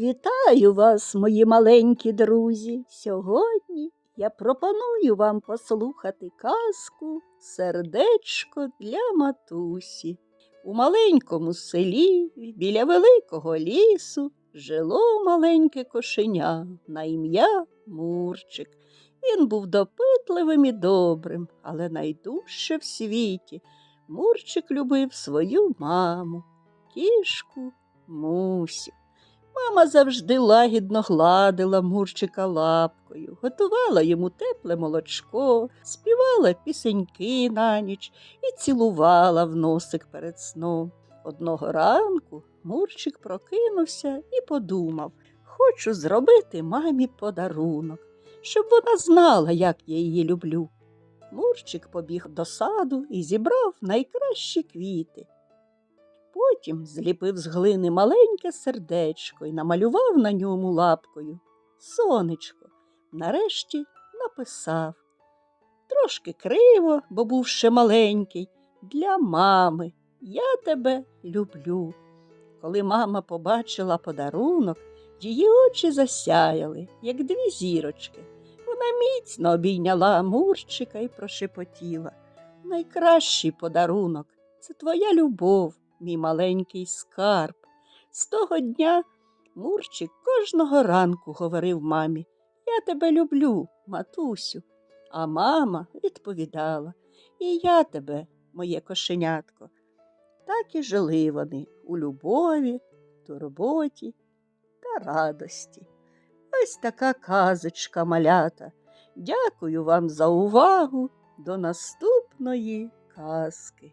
Вітаю вас, мої маленькі друзі. Сьогодні я пропоную вам послухати казку Сердечко для матусі. У маленькому селі біля великого лісу жило маленьке кошеня на ім'я Мурчик. Він був допитливим і добрим, але найдужче в світі Мурчик любив свою маму, кішку Мусю. Мама завжди лагідно гладила Мурчика лапкою, готувала йому тепле молочко, співала пісеньки на ніч і цілувала в носик перед сном. Одного ранку Мурчик прокинувся і подумав хочу зробити мамі подарунок, щоб вона знала, як я її люблю. Мурчик побіг до саду і зібрав найкращі квіти. Потім зліпив з глини маленьке сердечко і намалював на ньому лапкою. Сонечко, нарешті написав. Трошки криво, бо був ще маленький, для мами. Я тебе люблю. Коли мама побачила подарунок, її очі засяяли, як дві зірочки. Вона міцно обійняла Мурчика і прошепотіла. Найкращий подарунок це твоя любов, мій маленький скарб. З того дня Мурчик кожного ранку говорив мамі Я тебе люблю, матусю. А мама відповідала І я тебе, моє кошенятко. Так і жили вони у любові, турботі та радості. Ось така казочка малята. Дякую вам за увагу. До наступної казки.